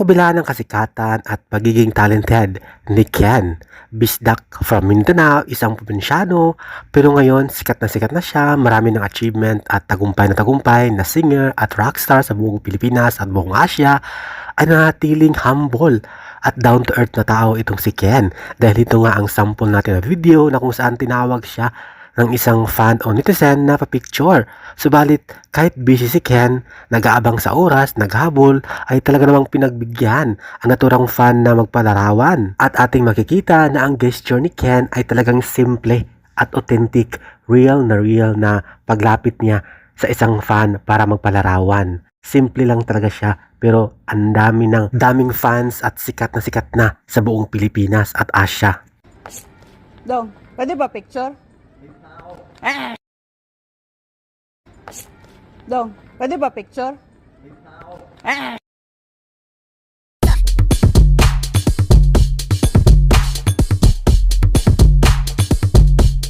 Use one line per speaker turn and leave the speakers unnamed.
kabila ng kasikatan at pagiging talented ni Ken, Bisdak from Mindanao, isang probinsyano, pero ngayon sikat na sikat na siya, marami ng achievement at tagumpay na tagumpay na singer at rockstar sa buong Pilipinas at buong Asia, ay nanatiling humble at down to earth na tao itong si Ken. Dahil ito nga ang sample natin na video na kung saan tinawag siya ng isang fan o netizen na pa-picture. Subalit, kahit busy si Ken, nag-aabang sa oras, naghabol, ay talaga namang pinagbigyan ang naturang fan na magpalarawan. At ating makikita na ang gesture ni Ken ay talagang simple at authentic, real na real na paglapit niya sa isang fan para magpalarawan. Simple lang talaga siya pero ang dami ng daming fans at sikat na sikat na sa buong Pilipinas at Asia.
Dong, pwede ba picture? Ah! Dong, pwede ba picture?